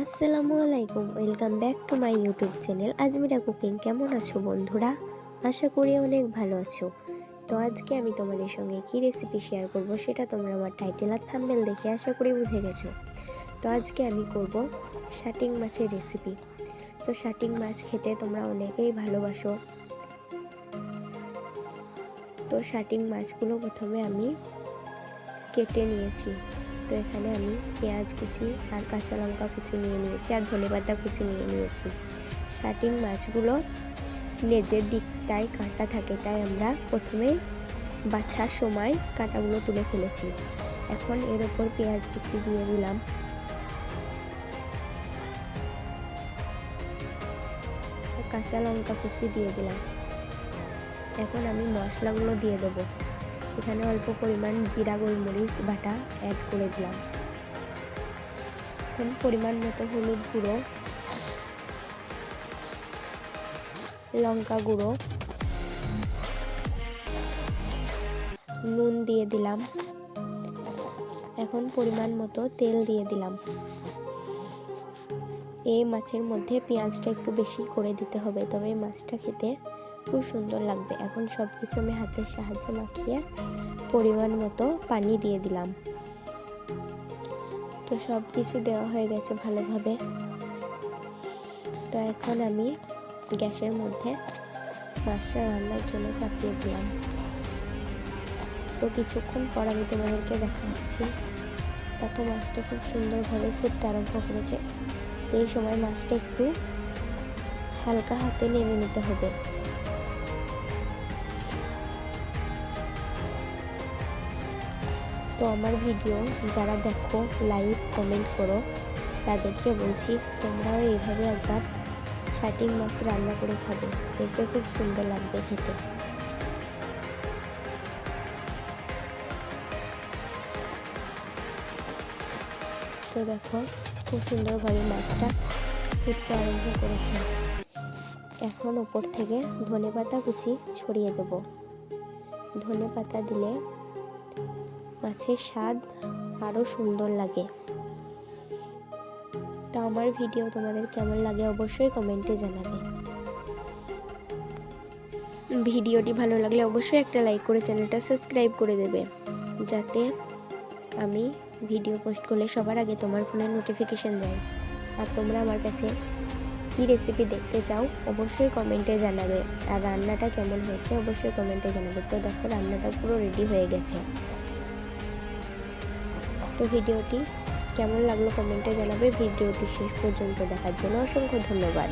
আসসালামু আলাইকুম, welcome back to my YouTube channel Azmira cooking. কেমন আছো বন্ধুরা? আশা করি অনেক ভালো আছো। তো আজকে আমি তোমাদের সঙ্গে কি রেসিপি শেয়ার করব সেটা তোমরা আমার টাইটেল আর থাম্বেল দেখে আশা করি বুঝে গেছো। তো আজকে আমি করব শাটিং মাছের রেসিপি তো শাটিং মাছ খেতে তোমরা অনেকেই ভালোবাসো। তো শাটিং মাছগুলো প্রথমে আমি কেটে নিয়েছি। তো এখানে আমি পেঁয়াজ কুচি আর কাঁচা লঙ্কা কুচি নিয়ে নিয়েছি আর ধনেপাতা কুচি নিয়ে নিয়েছি। শাটিং মাছগুলো লেজের দিকটায় কাঁটা থাকে, তাই আমরা প্রথমে বাছার সময় কাঁটাগুলো তুলে ফেলেছি। এখন এর ওপর পেঁয়াজ কুচি দিয়ে দিলাম। কাঁচা লঙ্কা কুচি দিয়ে দিলাম। এখন আমি মশলাগুলো দিয়ে দেবো। এখানে অল্প পরিমাণ জিরা, গোলমরিচ, বাটা অ্যাড করে দিলাম। এখন পরিমাণ মতো হলুদ গুঁড়ো, লঙ্কা গুঁড়ো, নুন দিয়ে দিলাম। এখন পরিমাণ মতো তেল দিয়ে দিলাম। এই মাছের মধ্যে পেঁয়াজটা একটু বেশি করে দিতে হবে, তবে মাছটা খেতে খুব সুন্দর লাগবে। এখন সব কিছু আমি হাতের সাহায্যে মাখিয়ে পরিমাণ মতো পানি দিয়ে দিলাম। তো সব কিছু দেওয়া হয়ে গেছে ভালোভাবে। তো এখন আমি গ্যাসের মধ্যে মাছটা রান্নার জন্য চাপিয়ে দিলাম। তো কিছুক্ষণ পর আমি তোমাদেরকে দেখাচ্ছি। দেখো মাছটা খুব সুন্দরভাবে ফুটতে আরম্ভ করেছে। এই সময় মাছটা একটু হালকা হাতে নেমে নিতে হবে। আমার ভিডিও যারা দেখো লাইক কমেন্ট করো, তাদেরকে বলছি তোমরাও এইভাবে একবার শাটিং মাছ রান্না করে খাবে। দেখবে খুব সুন্দর লাগবে খেতে। তো দেখো, খুব সুন্দরভাবে মাছটা ফুটতে আরম্ভ করেছে। এখন ওপর থেকে ধনে পাতা কুচি ছড়িয়ে দেব। ধনে পাতা দিলে মাছের স্বাদ আরও সুন্দর লাগে। তো আমার ভিডিও তোমাদের কেমন লাগে অবশ্যই কমেন্টে জানাবে। ভিডিওটি ভালো লাগলে অবশ্যই একটা লাইক করে চ্যানেলটা সাবস্ক্রাইব করে দেবে। যাতে আমি ভিডিও পোস্ট করলে সবার আগে তোমার ফোনে নোটিফিকেশান যায়। আর তোমরা আমার কাছে কী রেসিপি দেখতে চাও অবশ্যই কমেন্টে জানাবে। আর রান্নাটা কেমন হয়েছে অবশ্যই কমেন্টে জানাবে। তো দেখো, রান্নাটা পুরো রেডি হয়ে গেছে। তো ভিডিওটি কেমন লাগল কমেন্টে জানাবে। ভিডিওটি শেষ পর্যন্ত দেখার জন্য অসংখ্য ধন্যবাদ।